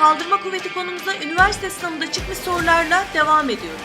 Kaldırma kuvveti konumuza üniversite sınavında çıkmış sorularla devam ediyoruz.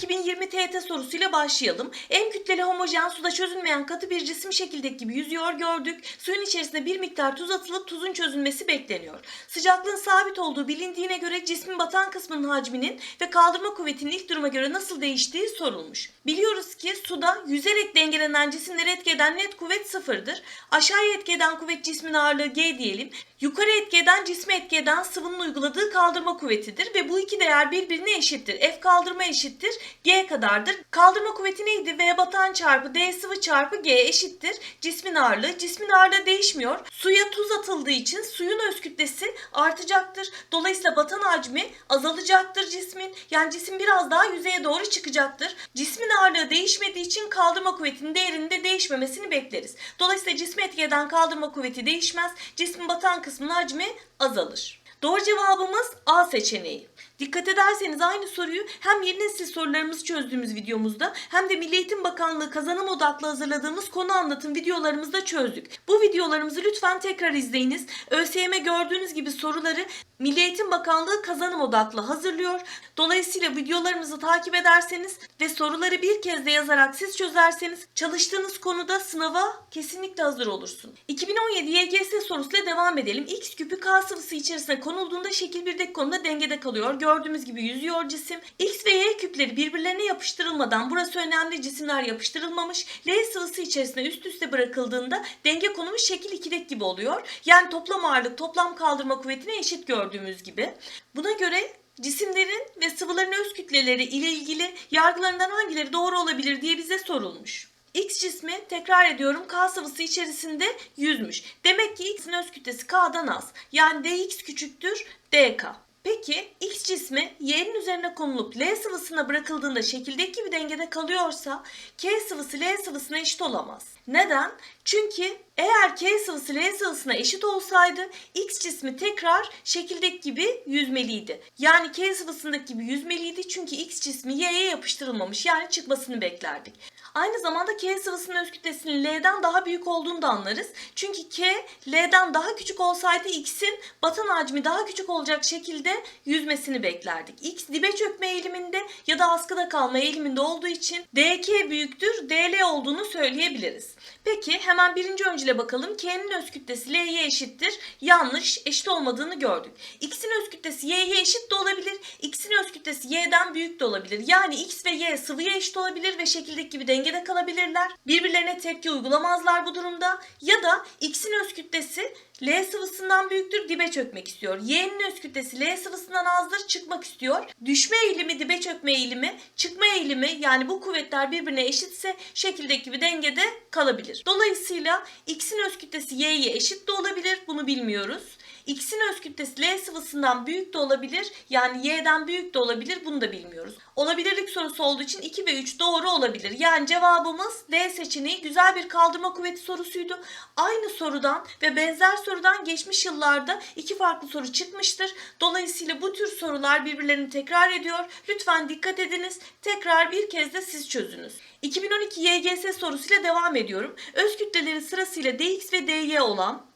2020 TET sorusuyla başlayalım. En kütleli homojen suda çözünmeyen katı bir cisim şekildeki gibi yüzüyor gördük. Suyun içerisine bir miktar tuz atılıp tuzun çözülmesi bekleniyor. Sıcaklığın sabit olduğu bilindiğine göre cismin batan kısmının hacminin ve kaldırma kuvvetinin ilk duruma göre nasıl değiştiği sorulmuş. Biliyoruz ki suda yüzerek dengelenen cisimleri etki eden net kuvvet sıfırdır. Aşağıya etki eden kuvvet cismin ağırlığı G diyelim. Yukarı etki eden cisme etki eden sıvının uyguladığı kaldırma kuvvetidir ve bu iki değer birbirine eşittir. F kaldırma eşittir G kadardır. Kaldırma kuvveti neydi? V batan çarpı D sıvı çarpı G eşittir. Cismin ağırlığı. Cismin ağırlığı değişmiyor. Suya tuz atıldığı için suyun öz kütlesi artacaktır. Dolayısıyla batan hacmi azalacaktır cismin. Yani cisim biraz daha yüzeye doğru çıkacaktır. Cismin ağırlığı değişmediği için kaldırma kuvvetinin değerinin de değişmemesini bekleriz. Dolayısıyla cisme etki eden kaldırma kuvveti değişmez. Cismin batan kısmının hacmi azalır. Doğru cevabımız A seçeneği. Dikkat ederseniz aynı soruyu hem yeni nesil sorularımızı çözdüğümüz videomuzda hem de Milli Eğitim Bakanlığı kazanım odaklı hazırladığımız konu anlatım videolarımızda çözdük. Bu videolarımızı lütfen tekrar izleyiniz. ÖSYM gördüğünüz gibi soruları Milli Eğitim Bakanlığı kazanım odaklı hazırlıyor. Dolayısıyla videolarımızı takip ederseniz ve soruları bir kez de yazarak siz çözerseniz çalıştığınız konuda sınava kesinlikle hazır olursun. 2017 YGS sorusuyla devam edelim. X küpü K sıvısı içerisine konulduğunda şekil 1'deki konuda dengede kalıyor. Gördüğümüz gibi yüzüyor cisim. X ve Y küpleri birbirlerine yapıştırılmadan burası önemli cisimler yapıştırılmamış. L sıvısı içerisine üst üste bırakıldığında denge konumu şekil 2'deki gibi oluyor. Yani toplam ağırlık toplam kaldırma kuvvetine eşit gördüğümüz gibi. Buna göre cisimlerin ve sıvıların öz kütleleri ile ilgili yargılarından hangileri doğru olabilir diye bize sorulmuş. X cismi tekrar ediyorum K sıvısı içerisinde yüzmüş. Demek ki X'in öz kütlesi K'dan az. Yani dx küçüktür dk. Peki X cismi Y'nin üzerine konulup L sıvısına bırakıldığında şekildeki gibi dengede kalıyorsa K sıvısı L sıvısına eşit olamaz. Neden? Çünkü eğer K sıvısı L sıvısına eşit olsaydı X cismi tekrar şekildeki gibi yüzmeliydi. Yani K sıvısındaki gibi yüzmeliydi çünkü X cismi Y'ye yapıştırılmamış yani çıkmasını beklerdik. Aynı zamanda K sıvısının öz kütlesinin L'den daha büyük olduğunu da anlarız. Çünkü K L'den daha küçük olsaydı X'in batan hacmi daha küçük olacak şekilde yüzmesini beklerdik. X dibe çökme eğiliminde ya da askıda kalma eğiliminde olduğu için DK büyüktür DL olduğunu söyleyebiliriz. Peki hemen birinci öncüle bakalım. K'nin öz kütlesi L'ye eşittir. Yanlış, eşit olmadığını gördük. X'in öz kütlesi Y'ye eşit de olabilir. X'in öz kütlesi Y'den büyük de olabilir. Yani X ve Y sıvıya eşit olabilir ve şekildeki gibi dengede kalabilirler. Birbirlerine tepki uygulamazlar bu durumda. Ya da X'in öz kütlesi L sıvısından büyüktür dibe çökmek istiyor. Y'nin öz kütlesi L sıvısından azdır çıkmak istiyor. Düşme eğilimi dibe çökme eğilimi, çıkma eğilimi yani bu kuvvetler birbirine eşitse şekildeki gibi dengede kalabilir. Dolayısıyla X'in öz kütlesi Y'ye eşit de olabilir. Bunu bilmiyoruz. X'in öz kütlesi L sıvısından büyük de olabilir. Yani Y'den büyük de olabilir. Bunu da bilmiyoruz. Olabilirlik sorusu olduğu için 2 ve 3 doğru olabilir. Yani cevabımız D seçeneği güzel bir kaldırma kuvveti sorusuydu. Aynı sorudan ve benzer sorudan geçmiş yıllarda iki farklı soru çıkmıştır. Dolayısıyla bu tür sorular birbirlerini tekrar ediyor. Lütfen dikkat ediniz. Tekrar bir kez de siz çözünüz. 2012 YGS sorusuyla devam ediyorum. Öz kütleleri sırasıyla DX ve DY olan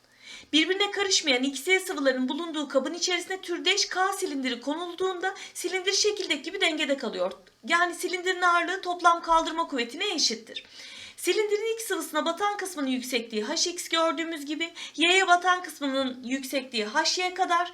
Birbirine karışmayan XY sıvıların bulunduğu kabın içerisine türdeş K silindiri konulduğunda silindir şekildeki gibi dengede kalıyor. Yani silindirin ağırlığı toplam kaldırma kuvvetine eşittir. Silindirin X sıvısına batan kısmının yüksekliği Hx gördüğümüz gibi Y'ye batan kısmının yüksekliği Hy kadar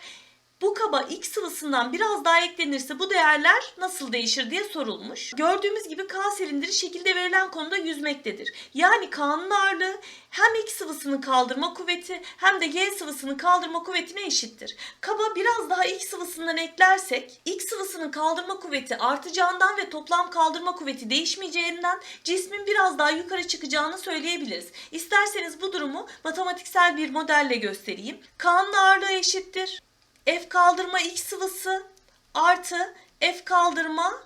bu kaba X sıvısından biraz daha eklenirse bu değerler nasıl değişir diye sorulmuş. Gördüğümüz gibi K silindiri şekilde verilen konuda yüzmektedir. Yani K'nın ağırlığı hem X sıvısının kaldırma kuvveti hem de Y sıvısının kaldırma kuvvetine eşittir. Kaba biraz daha X sıvısından eklersek X sıvısının kaldırma kuvveti artacağından ve toplam kaldırma kuvveti değişmeyeceğinden cismin biraz daha yukarı çıkacağını söyleyebiliriz. İsterseniz bu durumu matematiksel bir modelle göstereyim. K'nın ağırlığı eşittir. F kaldırma X sıvısı artı F kaldırma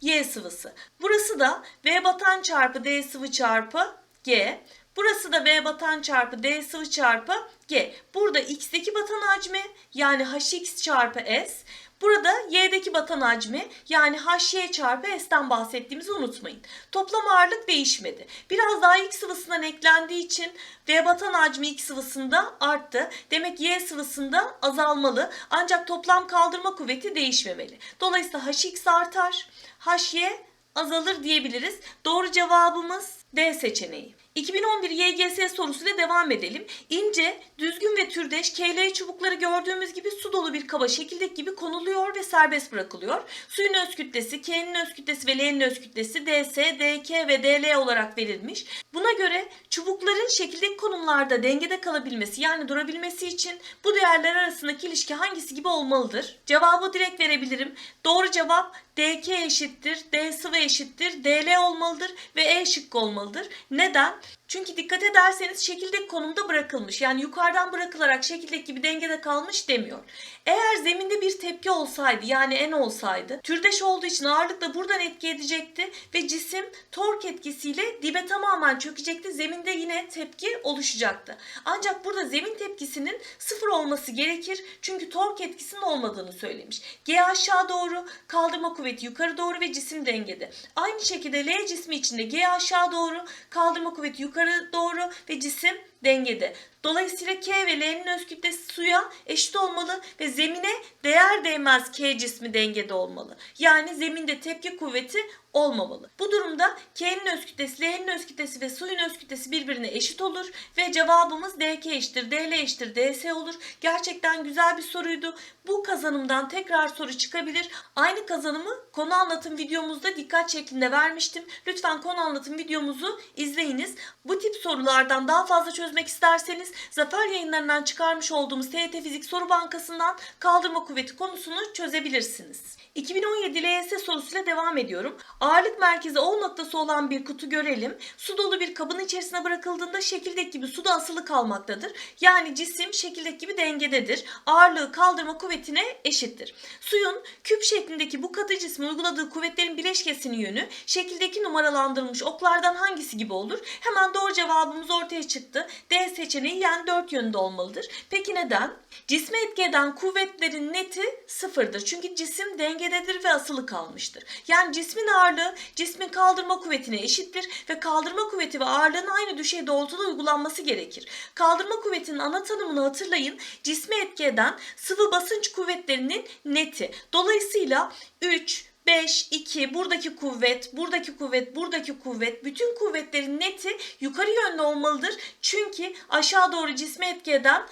Y sıvısı. Burası da V batan çarpı D sıvı çarpı G. Burası da V batan çarpı D sıvı çarpı G. Burada X'deki batan hacmi yani Hx çarpı S. Burada Y'deki batan hacmi yani HY çarpı S'ten bahsettiğimizi unutmayın. Toplam ağırlık değişmedi. Biraz daha X sıvısından eklendiği için V batan hacmi X sıvısında arttı. Demek Y sıvısında azalmalı. Ancak toplam kaldırma kuvveti değişmemeli. Dolayısıyla HX artar, HY azalır diyebiliriz. Doğru cevabımız D seçeneği. 2011 YGS sorusuyla devam edelim. İnce, düzgün ve türdeş KL çubukları gördüğümüz gibi su dolu bir kaba şekildeki gibi konuluyor ve serbest bırakılıyor. Suyun öz kütlesi, K'nin öz kütlesi ve L'nin öz kütlesi DS, DK ve DL olarak verilmiş. Buna göre çubukların şekildeki konumlarda dengede kalabilmesi yani durabilmesi için bu değerler arasındaki ilişki hangisi gibi olmalıdır? Cevabı direkt verebilirim. Doğru cevap DK eşittir, D sıvı eşittir, DL olmalıdır ve E şıkkı olmalıdır. Neden? Çünkü dikkat ederseniz şekildeki konumda bırakılmış. Yani yukarıdan bırakılarak şekildeki gibi dengede kalmış demiyor. Eğer zeminde bir tepki olsaydı yani n olsaydı türdeş olduğu için ağırlık da buradan etki edecekti ve cisim tork etkisiyle dibe tamamen çökecekti. Zeminde yine tepki oluşacaktı. Ancak burada zemin tepkisinin sıfır olması gerekir. Çünkü tork etkisinin olmadığını söylemiş. G aşağı doğru, kaldırma kuvveti yukarı doğru ve cisim dengede. Aynı şekilde L cismi içinde G aşağı doğru, kaldırma kuvveti yukarı doğru ve cisim dengede. Dolayısıyla K ve L'nin öz kütlesi suya eşit olmalı ve zemine değer değmez K cismi dengede olmalı. Yani zeminde tepki kuvveti olmamalı. Bu durumda K'nin öz kütlesi, L'nin öz kütlesi ve suyun öz kütlesi birbirine eşit olur ve cevabımız DK eşittir, DL eşittir, DS olur. Gerçekten güzel bir soruydu. Bu kazanımdan tekrar soru çıkabilir. Aynı kazanımı konu anlatım videomuzda dikkat şeklinde vermiştim. Lütfen konu anlatım videomuzu izleyiniz. Bu tip sorulardan daha fazla çözmek isterseniz Zafer yayınlarından çıkarmış olduğumuz TET Fizik Soru Bankası'ndan kaldırma kuvveti konusunu çözebilirsiniz. 2017 LYS sorusuyla devam ediyorum. Ağırlık merkezi O noktası olan bir kutu görelim. Su dolu bir kabın içerisine bırakıldığında şekildeki gibi suda asılı kalmaktadır. Yani cisim şekildeki gibi dengededir. Ağırlığı kaldırma kuvvetine eşittir. Suyun küp şeklindeki bu katı cisme uyguladığı kuvvetlerin bileşkesinin yönü şekildeki numaralandırılmış oklardan hangisi gibi olur? Hemen doğru cevabımız ortaya çıktı. D seçeneği yani dört yönde olmalıdır. Peki neden? Cisme etki eden kuvvetlerin neti sıfırdır. Çünkü cisim dengededir ve asılı kalmıştır. Yani cismin ağırlığı cismin kaldırma kuvvetine eşittir ve kaldırma kuvveti ve ağırlığın aynı düşey doğrultuda uygulanması gerekir. Kaldırma kuvvetinin ana tanımını hatırlayın. Cisme etki eden sıvı basınç kuvvetlerinin neti. Dolayısıyla 3, 5, 2, buradaki kuvvet, buradaki kuvvet, buradaki kuvvet, bütün kuvvetlerin neti yukarı yönlü olmalıdır. Çünkü aşağı doğru cisme etki eden,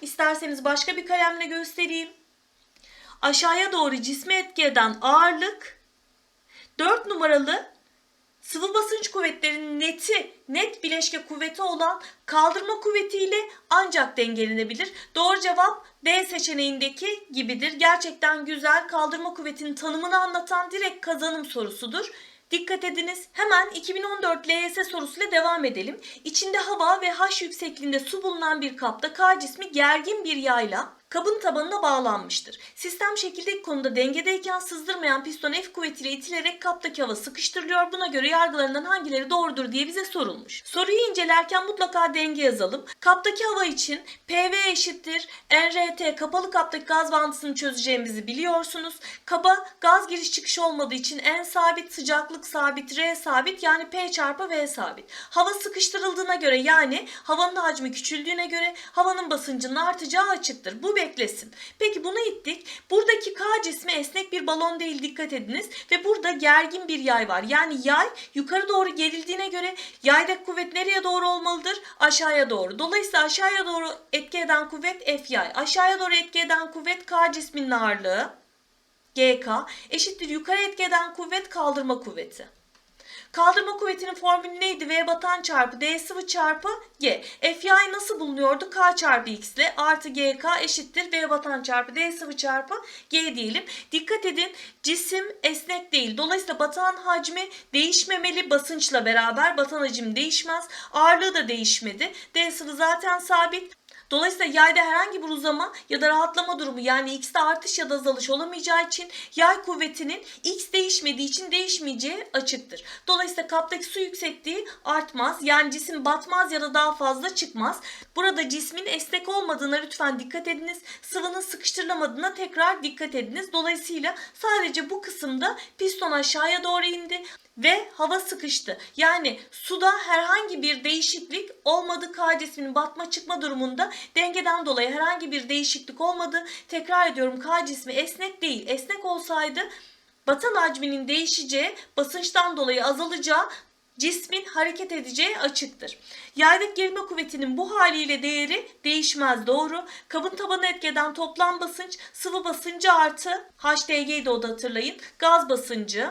isterseniz başka bir kalemle göstereyim. Aşağıya doğru cisme etki eden ağırlık 4 numaralı sıvı basınç kuvvetlerinin neti net bileşke kuvveti olan kaldırma kuvvetiyle ancak dengelenebilir. Doğru cevap D seçeneğindeki gibidir. Gerçekten güzel kaldırma kuvvetinin tanımını anlatan direkt kazanım sorusudur. Dikkat ediniz. Hemen 2014 LYS sorusuyla devam edelim. İçinde hava ve H yüksekliğinde su bulunan bir kapta K cismi gergin bir yayla kabın tabanına bağlanmıştır. Sistem şekildeki konuda dengedeyken sızdırmayan piston F kuvvetiyle itilerek kaptaki hava sıkıştırılıyor. Buna göre yargılarından hangileri doğrudur diye bize sorulmuş. Soruyu incelerken mutlaka denge yazalım. Kaptaki hava için PV eşittir NRT kapalı kaptaki gaz bağıntısını çözeceğimizi biliyorsunuz. Kaba gaz giriş çıkış olmadığı için N sabit, sıcaklık sabit, R sabit yani P çarpı V sabit. Hava sıkıştırıldığına göre yani havanın hacmi küçüldüğüne göre havanın basıncının artacağı açıktır. Bu beklesin. Peki bunu ittik. Buradaki K cismi esnek bir balon değil dikkat ediniz. Ve burada gergin bir yay var. Yani yay yukarı doğru gerildiğine göre yaydaki kuvvet nereye doğru olmalıdır? Aşağıya doğru. Dolayısıyla aşağıya doğru etki eden kuvvet F yay. Aşağıya doğru etki eden kuvvet K cisminin ağırlığı. GK eşittir yukarı etki eden kuvvet kaldırma kuvveti. Kaldırma kuvvetinin formülü neydi? V batan çarpı D sıvı çarpı G. Fy nasıl bulunuyordu? K çarpı X ile artı GK eşittir. V batan çarpı D sıvı çarpı G diyelim. Dikkat edin cisim esnek değil. Dolayısıyla batan hacmi değişmemeli basınçla beraber. Batan hacim değişmez. Ağırlığı da değişmedi. D sıvı zaten sabit. Dolayısıyla yayda herhangi bir uzama ya da rahatlama durumu yani x'te artış ya da azalış olamayacağı için yay kuvvetinin x değişmediği için değişmeyeceği açıktır. Dolayısıyla kaptaki su yüksekliği artmaz. Yani cisim batmaz ya da daha fazla çıkmaz. Burada cismin esnek olmadığına lütfen dikkat ediniz. Sıvının sıkıştırılamadığına tekrar dikkat ediniz. Dolayısıyla sadece bu kısımda piston aşağıya doğru indi ve hava sıkıştı. Yani suda herhangi bir değişiklik olmadı. K cisminin batma çıkma durumunda dengeden dolayı herhangi bir değişiklik olmadı. Tekrar ediyorum K cismi esnek değil. Esnek olsaydı batan hacminin değişeceği, basınçtan dolayı azalacağı cismin hareket edeceği açıktır. Yaydaki gerilme kuvvetinin bu haliyle değeri değişmez doğru. Kabın tabanı etkeden toplam basınç sıvı basıncı artı HDG'yi de o da hatırlayın. Gaz basıncı.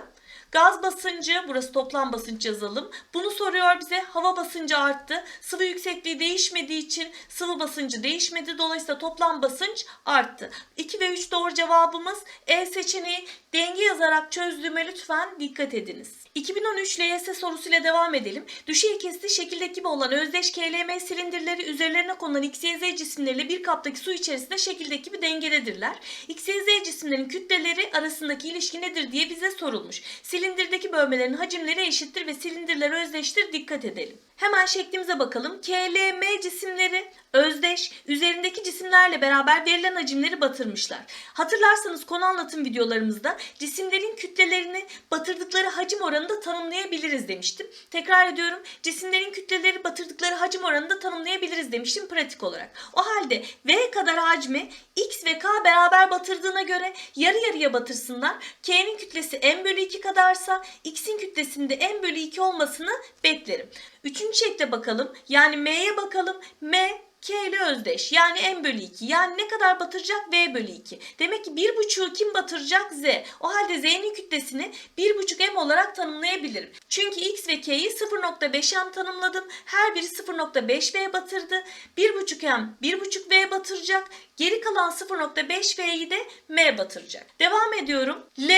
Gaz basıncı, burası toplam basınç yazalım. Bunu soruyor bize. Hava basıncı arttı. Sıvı yüksekliği değişmediği için sıvı basıncı değişmedi. Dolayısıyla toplam basınç arttı. 2 ve 3 doğru cevabımız E seçeneği. Denge yazarak çözdüğüme lütfen dikkat ediniz. 2013 LYS sorusuyla devam edelim. Düşey kesiti şekildeki gibi olan özdeş KLM silindirleri üzerlerine konulan XYZ cisimleriyle bir kaptaki su içerisinde şekildeki gibi dengededirler. XYZ cisimlerin kütleleri arasındaki ilişki nedir diye bize sorulmuş. Silindirdeki bölmelerin hacimleri eşittir ve silindirler özdeştir. Dikkat edelim. Hemen şeklimize bakalım. KLM cisimleri özdeş, üzerindeki cisimlerle beraber verilen hacimleri batırmışlar. Hatırlarsanız konu anlatım videolarımızda cisimlerin kütlelerini batırdıkları hacim oranında tanımlayabiliriz demiştim. Tekrar ediyorum. Cisimlerin kütleleri batırdıkları hacim oranında tanımlayabiliriz demiştim pratik olarak. O halde V kadar hacmi X ve K beraber batırdığına göre yarı yarıya batırsınlar. K'nin kütlesi M bölü 2 kadarsa X'in kütlesinde M bölü 2 olmasını beklerim. Üçüncü şekle bakalım. Yani M'ye bakalım. M K ile özdeş. Yani M bölü 2. Yani ne kadar batıracak? V bölü 2. Demek ki 1,5'u kim batıracak? Z. O halde Z'nin kütlesini 1,5 M olarak tanımlayabilirim. Çünkü X ve K'yi 0,5 M tanımladım. Her biri 0,5 V batırdı. 1,5 M 1,5 V batıracak. Geri kalan 0,5 V'yi de M batıracak. Devam ediyorum. L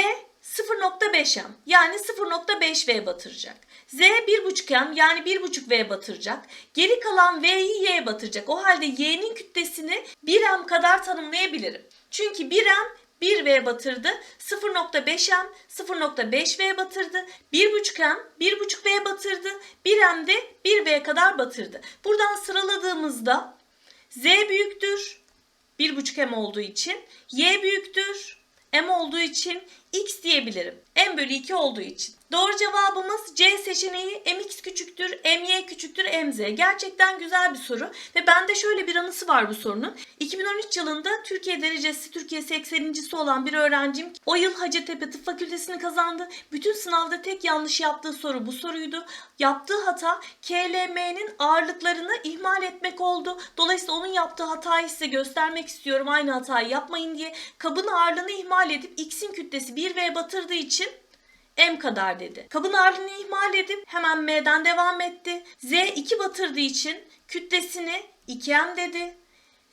0.5 M yani 0.5 V batıracak. Z 1.5 M yani 1.5 V batıracak. Geri kalan V'yi Y batıracak. O halde Y'nin kütlesini 1 M kadar tanımlayabilirim. Çünkü 1 M 1V batırdı. 0.5M 0.5V batırdı. 1.5M 1.5V batırdı. 1M de 1V kadar batırdı. Buradan sıraladığımızda Z büyüktür. 1.5M olduğu için. Y büyüktür. M olduğu için X diyebilirim. M bölü 2 olduğu için. Doğru cevabımız C seçeneği mx küçüktür, my küçüktür, mz. Gerçekten güzel bir soru ve bende şöyle bir anısı var bu sorunun. 2013 yılında Türkiye derecesi Türkiye 80.si olan bir öğrencim o yıl Hacettepe Tıp Fakültesini kazandı. Bütün sınavda tek yanlış yaptığı soru bu soruydu. Yaptığı hata KLM'nin ağırlıklarını ihmal etmek oldu. Dolayısıyla onun yaptığı hatayı size göstermek istiyorum. Aynı hatayı yapmayın diye. Kabın ağırlığını ihmal edip X'in kütlesi 1V batırdığı için M kadar dedi. Kabın ağırlığını ihmal edip hemen M'den devam etti. Z 2 batırdığı için kütlesini 2M dedi.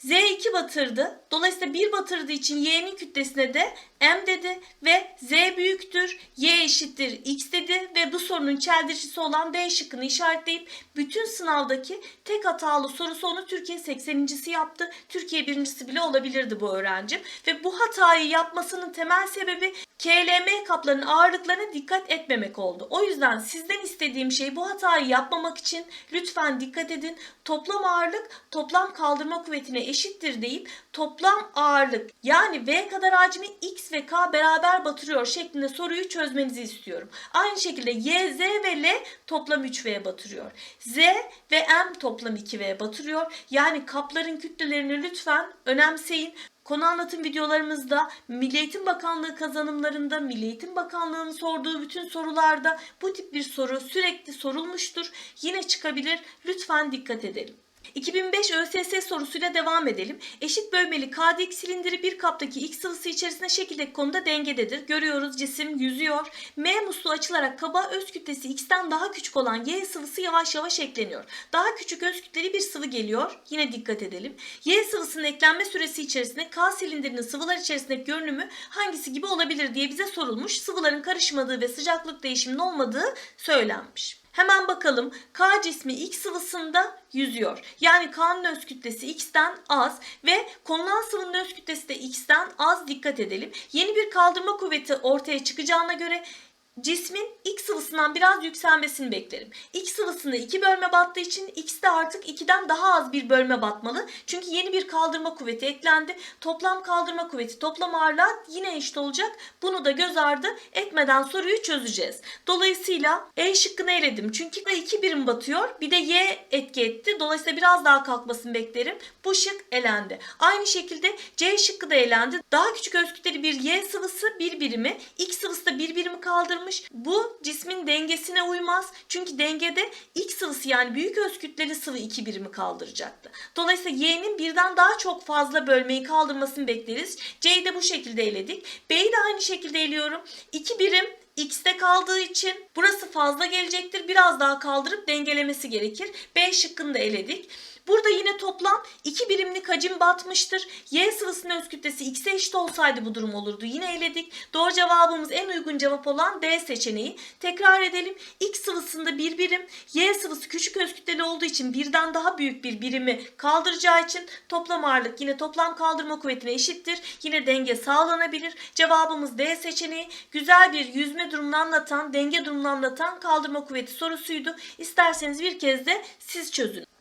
Z2 batırdı. Dolayısıyla 1 batırdığı için Y'nin kütlesine de M dedi ve Z büyüktür, Y eşittir X dedi ve bu sorunun çeldiricisi olan D şıkkını işaretleyip bütün sınavdaki tek hatalı sorusu onu Türkiye 80.si yaptı. Türkiye birincisi bile olabilirdi bu öğrencim ve bu hatayı yapmasının temel sebebi KLM kaplarının ağırlıklarına dikkat etmemek oldu. O yüzden sizden istediğim şey bu hatayı yapmamak için lütfen dikkat edin. Toplam ağırlık toplam kaldırma kuvvetine eşittir deyip toplam ağırlık yani V kadar hacmi X ve K beraber batırıyor şeklinde soruyu çözmenizi istiyorum. Aynı şekilde Y, Z ve L toplam 3V batırıyor. Z ve M toplam 2V batırıyor. Yani kapların kütlelerini lütfen önemseyin. Konu anlatım videolarımızda Milli Eğitim Bakanlığı kazanımlarında Milli Eğitim Bakanlığı'nın sorduğu bütün sorularda bu tip bir soru sürekli sorulmuştur. Yine çıkabilir. Lütfen dikkat edelim. 2005 ÖSS sorusuyla devam edelim. Eşit bölmeli KDX silindiri bir kaptaki X sıvısı içerisinde şekildeki konuda dengededir. Görüyoruz cisim yüzüyor. M musluğu açılarak kaba öz kütlesi X'ten daha küçük olan Y sıvısı yavaş yavaş ekleniyor. Daha küçük öz kütleli bir sıvı geliyor. Yine dikkat edelim. Y sıvısının eklenme süresi içerisinde K silindirinin sıvılar içerisindeki görünümü hangisi gibi olabilir diye bize sorulmuş. Sıvıların karışmadığı ve sıcaklık değişiminin olmadığı söylenmiş. Hemen bakalım. K cismi X sıvısında yüzüyor. Yani K'nın öz kütlesi X'ten az ve konulan sıvının öz kütlesi de X'ten az dikkat edelim. Yeni bir kaldırma kuvveti ortaya çıkacağına göre cismin X sıvısından biraz yükselmesini beklerim. X sıvısında 2 bölme battığı için X de artık 2'den daha az bir bölme batmalı. Çünkü yeni bir kaldırma kuvveti eklendi. Toplam kaldırma kuvveti toplam ağırlığa yine eşit olacak. Bunu da göz ardı etmeden soruyu çözeceğiz. Dolayısıyla E şıkkını eledim. Çünkü 2 birim batıyor. Bir de Y etki etti. Dolayısıyla biraz daha kalkmasını beklerim. Bu şık elendi. Aynı şekilde C şıkkı da elendi. Daha küçük öz kütleli bir Y sıvısı bir birimi. X sıvısı da bir birimi kaldırmış. Bu cismin dengesine uymaz. Çünkü dengede X sıvısı yani büyük öz kütleli sıvı iki birimi kaldıracaktı. Dolayısıyla Y'nin birden daha çok fazla bölmeyi kaldırmasını bekleriz. C'yi de bu şekilde eledik. B'yi de aynı şekilde eliyorum. 2 birim X'te kaldığı için burası fazla gelecektir. Biraz daha kaldırıp dengelemesi gerekir. B şıkkını da eledik. Burada yine toplam 2 birimlik hacim batmıştır. Y sıvısının öz kütlesi X'e eşit olsaydı bu durum olurdu. Yine eledik. Doğru cevabımız en uygun cevap olan D seçeneği. Tekrar edelim. X sıvısında bir birim, Y sıvısı küçük öz kütleli olduğu için birden daha büyük bir birimi kaldıracağı için toplam ağırlık yine toplam kaldırma kuvvetine eşittir. Yine denge sağlanabilir. Cevabımız D seçeneği. Güzel bir yüzme durumunu anlatan, denge durumunu anlatan kaldırma kuvveti sorusuydu. İsterseniz bir kez de siz çözün.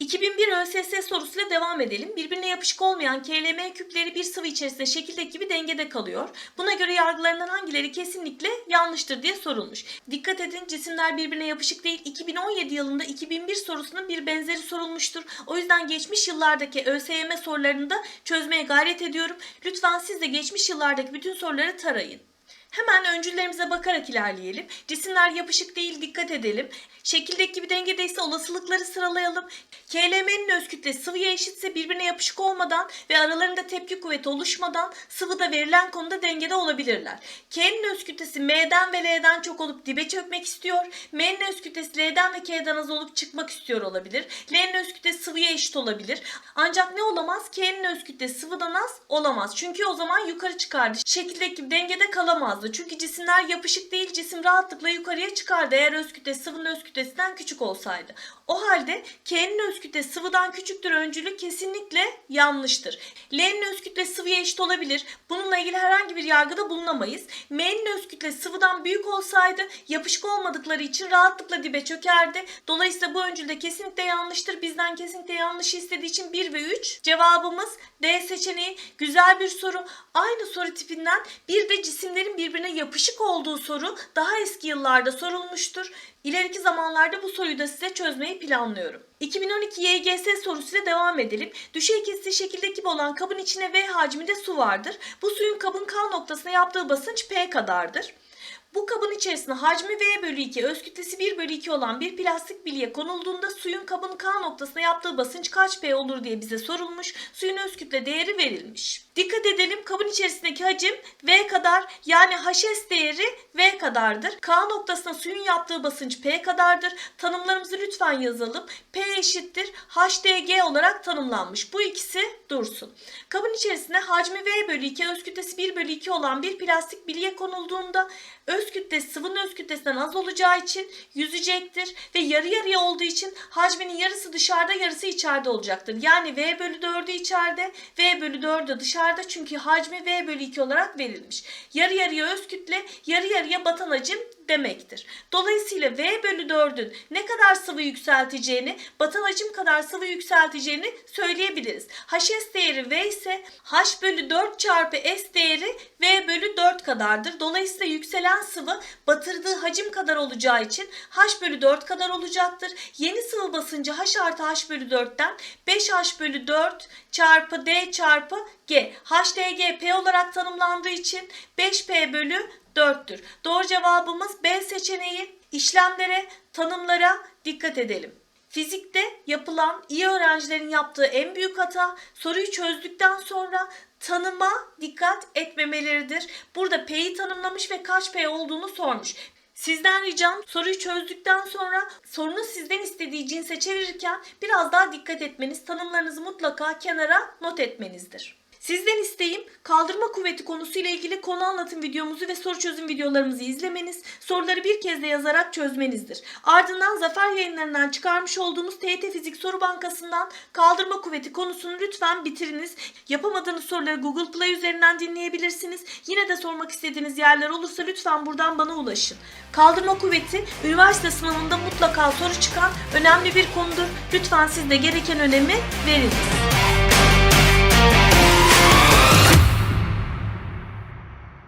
2001 ÖSS sorusuyla devam edelim. Birbirine yapışık olmayan KLM küpleri bir sıvı içerisinde şekildeki gibi dengede kalıyor. Buna göre yargılarından hangileri kesinlikle yanlıştır diye sorulmuş. Dikkat edin cisimler birbirine yapışık değil. 2017 yılında 2001 sorusunun bir benzeri sorulmuştur. O yüzden geçmiş yıllardaki ÖSYM sorularını da çözmeye gayret ediyorum. Lütfen siz de geçmiş yıllardaki bütün soruları tarayın. Hemen öncüllerimize bakarak ilerleyelim. Cisimler yapışık değil dikkat edelim. Şekildeki gibi dengedeyse olasılıkları sıralayalım. KLM'nin öz kütlesi sıvıya eşitse birbirine yapışık olmadan ve aralarında tepki kuvveti oluşmadan sıvıda verilen konuda dengede olabilirler. K'nin öz kütlesi M'den ve L'den çok olup dibe çökmek istiyor. M'nin öz kütlesi L'den ve K'den az olup çıkmak istiyor olabilir. L'nin öz kütlesi sıvıya eşit olabilir. Ancak ne olamaz? K'nin öz kütlesi sıvıdan az olamaz. Çünkü o zaman yukarı çıkardı. Şekildeki dengede kalamazdı. Çünkü cisimler yapışık değil cisim rahatlıkla yukarıya çıkardı eğer öz kütlesi sıvının öz kütlesinden küçük olsaydı. O halde K'nin öz kütlesi sıvıdan küçüktür öncülü kesinlikle yanlıştır. L'nin öz kütlesi sıvıya eşit olabilir. Bununla ilgili herhangi bir yargıda bulunamayız. M'nin öz kütlesi sıvıdan büyük olsaydı yapışık olmadıkları için rahatlıkla dibe çökerdi. Dolayısıyla bu öncül de kesinlikle yanlıştır. Bizden kesinlikle yanlış istediği için 1 ve 3 cevabımız D seçeneği. Güzel bir soru. Aynı soru tipinden bir de cisimlerin birbirine yapışık olduğu soru daha eski yıllarda sorulmuştur. İleriki zamanlarda bu soruyu da size çözmeyi planlıyorum. 2012 YGS sorusuyla devam edelim. Düşey kesiti şekildeki gibi olan kabın içine V hacminde su vardır. Bu suyun kabın K noktasına yaptığı basınç P kadardır. Bu kabın içerisine hacmi V bölü 2, öz kütlesi 1 bölü 2 olan bir plastik bilye konulduğunda suyun kabın K noktasına yaptığı basınç kaç P olur diye bize sorulmuş. Suyun öz kütle değeri verilmiş. Dikkat edelim kabın içerisindeki hacim V kadar yani HS değeri V kadardır. K noktasına suyun yaptığı basınç P kadardır. Tanımlarımızı lütfen yazalım. P eşittir HDG olarak tanımlanmış. Bu ikisi dursun. Kabın içerisine hacmi V bölü 2, öz kütlesi 1 bölü 2 olan bir plastik bilye konulduğunda öz kütlesi sıvının öz kütlesinden az olacağı için yüzecektir ve yarı yarıya olduğu için hacminin yarısı dışarıda yarısı içeride olacaktır. Yani V bölü 4'ü içeride, V bölü 4'ü dışarıda çünkü hacmi V bölü 2 olarak verilmiş. Yarı yarıya öz kütle, yarı yarıya batan hacim demektir. Dolayısıyla V bölü 4'ün ne kadar sıvı yükselteceğini, batan hacim kadar sıvı yükselteceğini söyleyebiliriz. HS değeri V ise H bölü 4 çarpı S değeri V bölü 4 kadardır. Dolayısıyla yükselen sıvı batırdığı hacim kadar olacağı için H bölü 4 kadar olacaktır. Yeni sıvı basıncı H artı H bölü 4'ten 5H bölü 4 çarpı D çarpı G. HDG P olarak tanımlandığı için 5P bölü 4'tür. Doğru cevabımız B seçeneği. İşlemlere, tanımlara dikkat edelim. Fizikte yapılan iyi öğrencilerin yaptığı en büyük hata soruyu çözdükten sonra tanıma dikkat etmemeleridir. Burada P'yi tanımlamış ve kaç P olduğunu sormuş. Sizden ricam soruyu çözdükten sonra sorunu sizden istediği cinse çevirirken biraz daha dikkat etmeniz, tanımlarınızı mutlaka kenara not etmenizdir. Sizden isteğim kaldırma kuvveti konusuyla ilgili konu anlatım videomuzu ve soru çözüm videolarımızı izlemeniz, soruları bir kez de yazarak çözmenizdir. Ardından Zafer yayınlarından çıkarmış olduğumuz TET Fizik Soru Bankası'ndan kaldırma kuvveti konusunu lütfen bitiriniz. Yapamadığınız soruları Google Play üzerinden dinleyebilirsiniz. Yine de sormak istediğiniz yerler olursa lütfen buradan bana ulaşın. Kaldırma kuvveti üniversite sınavında mutlaka soru çıkan önemli bir konudur. Lütfen siz de gereken önemi veriniz.